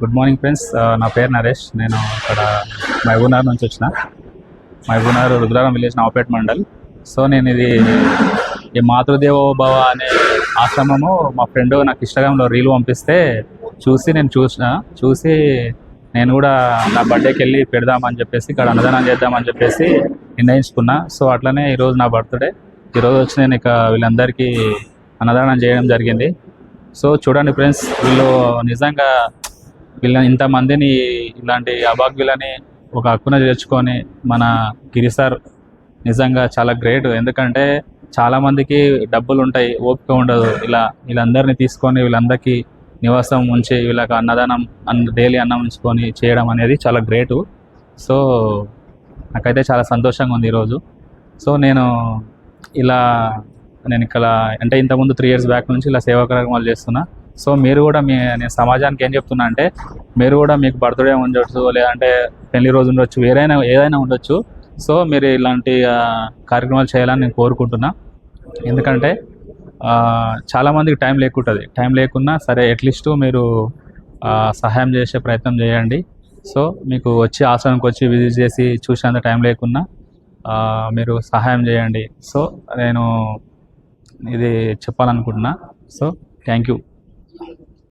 Good morning friends నా పేరు నరేష్. నేను ఇక్కడ మహబూబ్నగర్ నుంచి వచ్చిన. మహబూబ్నగర్ రుద్రారం విలేజ్ నవపేట మండల్. సో నేను ఇది ఈ మాతృదేవో భవ అనే ఆశ్రమము మా ఫ్రెండ్ నాకు ఇన్స్టాగ్రామ్లో రీల్ పంపిస్తే చూసి నేను చూసిన. చూసి నేను కూడా నా బర్త్డేకి వెళ్ళి పెడదామని చెప్పేసి ఇక్కడ అన్నదానం చేద్దామని చెప్పేసి నిర్ణయించుకున్నా. సో అట్లనే ఈరోజు నా బర్త్డే. ఈరోజు వచ్చి నేను ఇక వీళ్ళందరికీ అన్నదానం చేయడం జరిగింది. సో చూడండి ఫ్రెండ్స్ వీళ్ళు నిజంగా వీళ్ళ ఇంతమందిని ఇలాంటి అభాగ్యులని ఒక హక్కున చేర్చుకొని మన గిరి సార్ నిజంగా చాలా గ్రేట్. ఎందుకంటే చాలామందికి డబ్బులు ఉంటాయి ఓపిక ఉండదు. ఇలా వీళ్ళందరినీ తీసుకొని వీళ్ళందరికీ నివాసం ఉంచి వీళ్ళకి అన్నదానం అన్న డైలీ అన్నం ఉంచుకొని చేయడం అనేది చాలా గ్రేటు. సో నాకైతే చాలా సంతోషంగా ఉంది ఈరోజు. సో నేను ఇలా నేను ఇక్కడ అంటే ఇంతకుముందు త్రీ ఇయర్స్ బ్యాక్ నుంచి ఇలా సేవా కార్యక్రమాలు చేస్తున్నా. సో మీరు కూడా మీ నేను సమాజానికి ఏం చెప్తున్నా అంటే మీరు కూడా మీకు బర్త్డే ఉండొచ్చు లేదంటే పెళ్ళి రోజు ఉండొచ్చు వేరైనా ఏదైనా ఉండొచ్చు. సో మీరు ఇలాంటి కార్యక్రమాలు చేయాలని నేను కోరుకుంటున్నా. ఎందుకంటే చాలామందికి టైం లేకుంటుంది. టైం లేకున్నా సరే అట్లీస్ట్ మీరు సహాయం చేసే ప్రయత్నం చేయండి. సో మీకు వచ్చి ఆశ్రమంకి వచ్చి విజిట్ చేసి చూసేంత టైం లేకున్నా మీరు సహాయం చేయండి. సో నేను ఇది చెప్పాలనుకుంటున్నా. So thank you